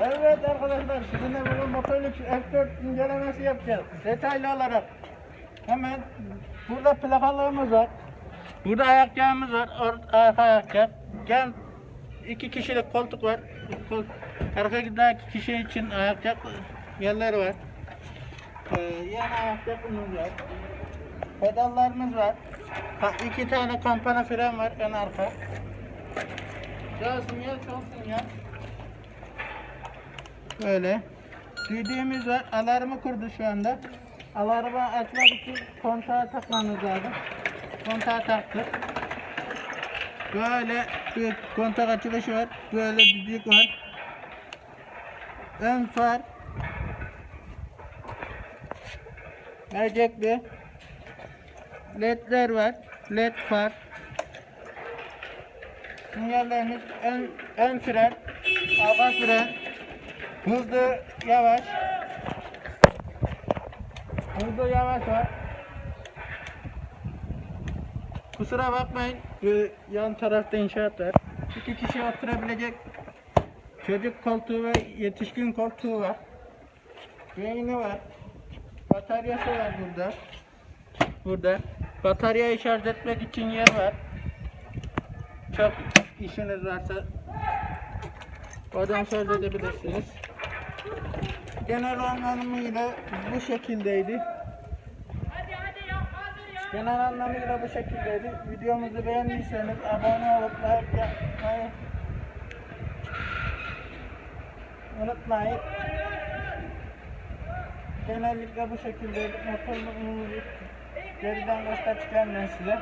Evet arkadaşlar sizinle bugün motorluk F4 incelemesi yapacağız. Detaylı olarak. Hemen burada plakalığımız var. Burada ayakkabımız var. Or arka ayakkabı. Gel iki kişilik koltuk var. Kol arkadaki kişi için ayakkabı yerleri var. Ee, yan ayakkabımız var. Pedallarımız var. Ha, iki tane kampana fren var en arka. Sağ sinyal, sol sinyal. Böyle. Düdüğümüz var. Alarmı kurdu şu anda. Alarmı açmak için kontağı takmamız lazım. Kontağı taktık. Böyle bir kontak açılışı var. Böyle düdük var. Ön far. Mercekli. LED'ler var. LED far. Sinyallerimiz ön, ön fren, arka fren, hızlı yavaş, hızlı yavaş var. Kusura bakmayın, yan tarafta inşaat var. İki kişi oturabilecek çocuk koltuğu ve yetişkin koltuğu var. Beyni var. Bataryası var burada. Burada. Bataryayı şarj etmek için yer var. Çok işiniz varsa oradan şarj edebilirsiniz. Genel anlamıyla bu şekildeydi. Genel anlamıyla bu şekildeydi. Videomuzu beğendiyseniz abone olup like yapmayı unutmayın. Genellikle bu şekildeydi. Motorunu geriden göstereceğim ben size.